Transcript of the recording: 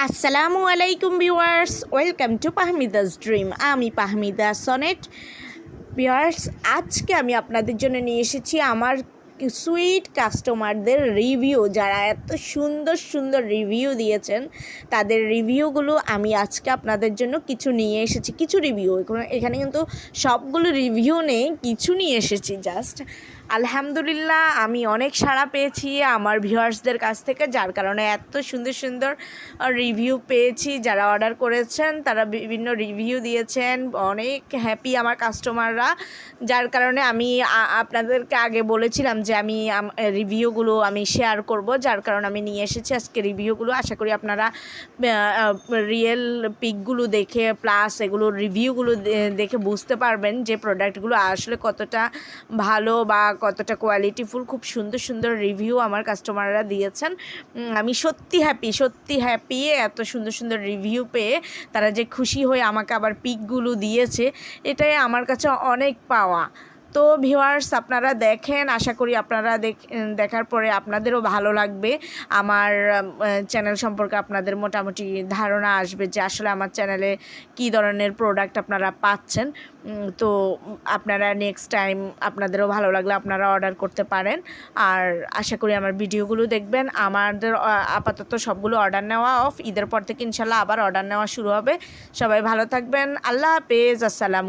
আসসালামু আলাইকুম viewers, welcome to Pahmida's dream. আমি পাহমিদা সনেট। ভিউয়ার্স, আজকে আমি আপনাদের জন্য নিয়ে এসেছি আমার সুইট কাস্টমারদের রিভিউ যারা এত সুন্দর সুন্দর রিভিউ দিয়েছেন, তাদের রিভিউগুলো আমি আজকে আপনাদের জন্য কিছু নিয়ে এসেছি, কিছু রিভিউ এখানে কিন্তু সবগুলো রিভিউ নেই, কিছু নিয়ে এসেছি জাস্ট আলহামদুলিল্লাহ, আমি অনেক সাড়া পেয়েছি আমার ভিউয়ার্সদের কাছ থেকে, যার কারণে এত সুন্দর সুন্দর রিভিউ পেয়েছি। যারা অর্ডার করেছেন, তারা বিভিন্ন রিভিউ দিয়েছেন, অনেক হ্যাপি আমার কাস্টমাররা যার কারণে আমি আপনাদেরকে আগে বলেছিলাম যে আমি রিভিউগুলো আমি শেয়ার করব, যার কারণে আমি নিয়ে এসেছি আজকে রিভিউগুলো আশা করি আপনারা রিয়েল পিকগুলো দেখে প্লাস এগুলো রিভিউগুলো দেখে বুঝতে পারবেন যে প্রোডাক্টগুলো আসলে কতটা ভালো বা কতটা কোয়ালিটিফুল খুব সুন্দর সুন্দর রিভিউ আমার কাস্টমাররা দিয়েছেন। আমি সত্যি হ্যাপি সত্যি হ্যাপি এত সুন্দর সুন্দর রিভিউ পেয়ে তারা যে খুশি হয়ে আমাকে আবার পিকগুলো দিয়েছে, এটাই আমার কাছে অনেক পাওয়া। তো ভিউয়ার্স আপনারা দেখেন, আশা করি আপনারা দেখ- দেখার পরে আপনাদেরও ভালো লাগবে। আমার চ্যানেল সম্পর্কে আপনাদের মোটামুটি ধারণা আসবে যে আসলে আমার চ্যানেলে কী ধরনের প্রোডাক্ট আপনারা পাচ্ছেন। তো আপনারা নেক্সট টাইম আপনাদেরও ভালো লাগলে আপনারা অর্ডার করতে পারেন। আর আশা করি আমার ভিডিওগুলো দেখবেন। আমাদের আপাতত সবগুলো অর্ডার নেওয়া অফ ঈদের পর থেকে ইনশাল্লাহ আবার অর্ডার নেওয়া শুরু হবে। সবাই ভালো থাকবেন। আল্লাহ হাফেজ। আসসালামু